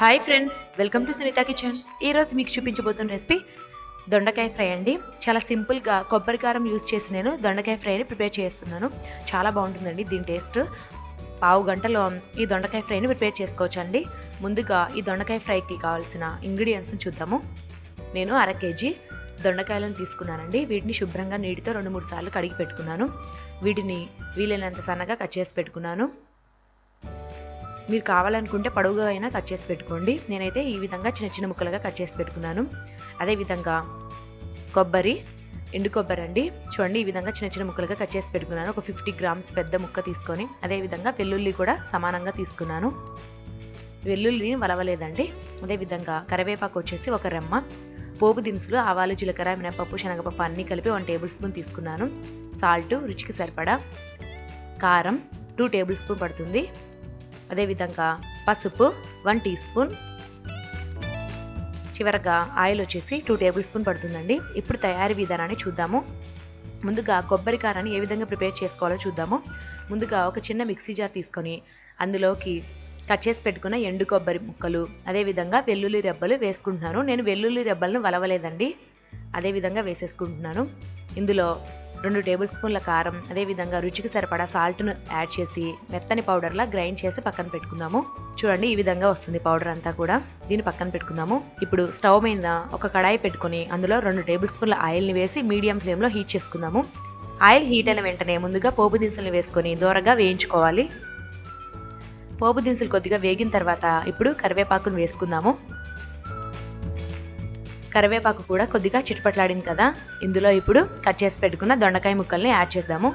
Hi friends welcome to Sunitha kitchen ఈరోజు మీకు చూపించబోతున్న recipe దొండకాయ ఫ్రై అండి. చాలా సింపుల్గా కొబ్బరి కారం యూజ్ చేసి నేను దొండకాయ ఫ్రైని ప్రిపేర్ చేస్తున్నాను. చాలా బాగుంటుందండి దీని టేస్ట్. పావు గంటలో ఈ దొండకాయ ఫ్రైని ప్రిపేర్ చేసుకోవచ్చండి. ముందుగా ఈ దొండకాయ ఫ్రైకి కావాల్సిన ఇంగ్రీడియంట్స్ని చూద్దాము. నేను అర కేజీ దొండకాయలను తీసుకున్నానండి. వీటిని శుభ్రంగా నీటితో రెండు మూడు సార్లు కడిగి పెట్టుకున్నాను. వీటిని వీలైనంత సన్నగా కట్ చేసి పెట్టుకున్నాను. మీరు కావాలనుకుంటే పొడవుగా అయినా కట్ చేసి పెట్టుకోండి. నేనైతే ఈ విధంగా చిన్న చిన్న ముక్కలుగా కట్ చేసి పెట్టుకున్నాను. అదేవిధంగా కొబ్బరి ఎండు కొబ్బరి అండి. చూడండి ఈ విధంగా చిన్న చిన్న ముక్కలుగా కట్ చేసి పెట్టుకున్నాను. ఒక ఫిఫ్టీ గ్రామ్స్ పెద్ద ముక్క తీసుకొని అదేవిధంగా వెల్లుల్లి కూడా సమానంగా తీసుకున్నాను. వెల్లుల్లిని వలవలేదండి. అదేవిధంగా కరివేపాకు వచ్చేసి ఒక రెమ్మ పోపు దినుసులు ఆవాలు జీలకర్ర మినపప్పు శనగపప్పు అన్నీ కలిపి వన్ టేబుల్ స్పూన్ తీసుకున్నాను. సాల్ట్ రుచికి సరిపడా కారం టూ టేబుల్ స్పూన్ పడుతుంది. అదేవిధంగా పసుపు వన్ టీ స్పూన్. చివరగా ఆయిల్ వచ్చేసి టూ టేబుల్ స్పూన్ పడుతుందండి. ఇప్పుడు తయారీ విధానాన్ని చూద్దాము. ముందుగా కొబ్బరి కారాన్ని ఏ విధంగా ప్రిపేర్ చేసుకోవాలో చూద్దాము. ముందుగా ఒక చిన్న మిక్సీ జార్ తీసుకొని అందులోకి కట్ చేసి పెట్టుకున్న ఎండు కొబ్బరి ముక్కలు అదేవిధంగా వెల్లుల్లి రెబ్బలు వేసుకుంటున్నాను. నేను వెల్లుల్లి రెబ్బలను వలవలేదండి. అదేవిధంగా వేసేసుకుంటున్నాను. ఇందులో రెండు టేబుల్ స్పూన్ల కారం అదేవిధంగా రుచికి సరిపడా సాల్ట్ను యాడ్ చేసి మెత్తని పౌడర్లా గ్రైండ్ చేసి పక్కన పెట్టుకుందాము. చూడండి ఈ విధంగా వస్తుంది పౌడర్ అంతా కూడా. దీన్ని పక్కన పెట్టుకుందాము. ఇప్పుడు స్టవ్ మీద ఒక కడాయి పెట్టుకొని అందులో రెండు టేబుల్ స్పూన్ల ఆయిల్ని వేసి మీడియం ఫ్లేమ్లో హీట్ చేసుకుందాము. ఆయిల్ హీట్ అయిన వెంటనే ముందుగా పోపు దినుసులు వేసుకొని దూరగా వేయించుకోవాలి. పోపు దినుసులు కొద్దిగా వేగిన తర్వాత ఇప్పుడు కరివేపాకును వేసుకుందాము. కరివేపాకు కూడా కొద్దిగా చిటపట్లాడింది కదా. ఇందులో ఇప్పుడు కట్ చేసి పెట్టుకున్న దొండకాయ ముక్కల్ని యాడ్ చేద్దాము.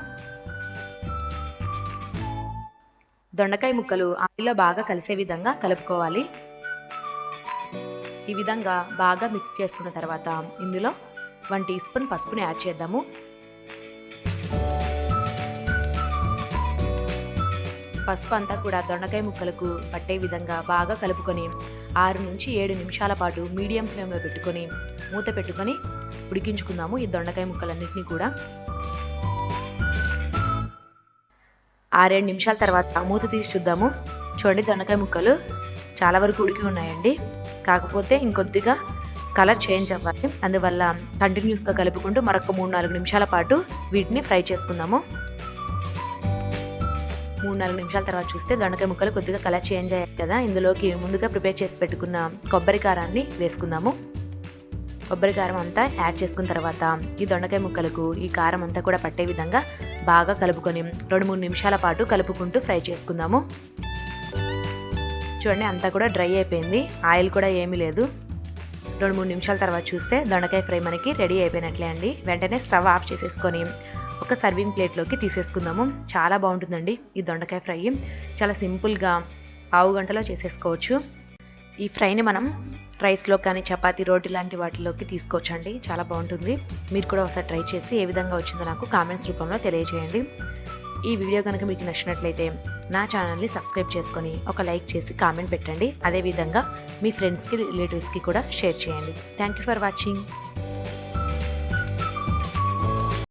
దొండకాయ ముక్కలు ఆయిల్లో బాగా కలిసే విధంగా కలుపుకోవాలి. ఈ విధంగా బాగా మిక్స్ చేసుకున్న తర్వాత ఇందులో వన్ టీ స్పూన్ పసుపుని యాడ్ చేద్దాము. పసుపు అంతా కూడా దొండకాయ ముక్కలకు పట్టే విధంగా బాగా కలుపుకొని ఆరు నుంచి ఏడు నిమిషాల పాటు మీడియం ఫ్లేమ్లో పెట్టుకొని మూత పెట్టుకొని ఉడికించుకుందాము ఈ దొండకాయ ముక్కలన్నింటినీ కూడా. ఆరేడు నిమిషాల తర్వాత మూత తీసి చూద్దాము. చూడండి దొండకాయ ముక్కలు చాలా వరకు ఉడికి ఉన్నాయండి. కాకపోతే ఇంకొద్దిగా కలర్ చేంజ్ అవ్వాలి. అందువల్ల కంటిన్యూస్గా కలుపుకుంటూ మరొక మూడు నాలుగు నిమిషాల పాటు వీటిని ఫ్రై చేసుకుందాము. మూడు నాలుగు నిమిషాల తర్వాత చూస్తే దొండకాయ ముక్కలు కొద్దిగా కలర్ చేంజ్ అయ్యాయి కదా. ఇందులోకి ముందుగా ప్రిపేర్ చేసి పెట్టుకున్న కొబ్బరి కారాన్ని వేసుకుందాము. కొబ్బరి కారం అంతా యాడ్ చేసుకున్న తర్వాత ఈ దొండకాయ ముక్కలకు ఈ కారం అంతా కూడా పట్టే విధంగా బాగా కలుపుకొని రెండు మూడు నిమిషాల పాటు కలుపుకుంటూ ఫ్రై చేసుకుందాము. చూడండి అంతా కూడా డ్రై అయిపోయింది. ఆయిల్ కూడా ఏమీ లేదు. రెండు మూడు నిమిషాల తర్వాత చూస్తే దొండకాయ ఫ్రై మనకి రెడీ అయిపోయినట్లే అండి. వెంటనే స్టవ్ ఆఫ్ చేసేసుకొని ఒక సర్వింగ్ ప్లేట్లోకి తీసేసుకుందాము. చాలా బాగుంటుందండి ఈ దొండకాయ ఫ్రై. చాలా సింపుల్గా పావు గంటలో చేసేసుకోవచ్చు. ఈ ఫ్రైని మనం రైస్లో కానీ చపాతీ రోటి లాంటి వాటిలోకి తీసుకోవచ్చండి. చాలా బాగుంటుంది. మీరు కూడా ఒకసారి ట్రై చేసి ఏ విధంగా వచ్చిందో నాకు కామెంట్స్ రూపంలో తెలియజేయండి. ఈ వీడియో కనుక మీకు నచ్చినట్లయితే నా ఛానల్ని సబ్స్క్రైబ్ చేసుకొని ఒక లైక్ చేసి కామెంట్ పెట్టండి. అదేవిధంగా మీ ఫ్రెండ్స్కి రిలేటివ్స్కి కూడా షేర్ చేయండి. Thank you for watching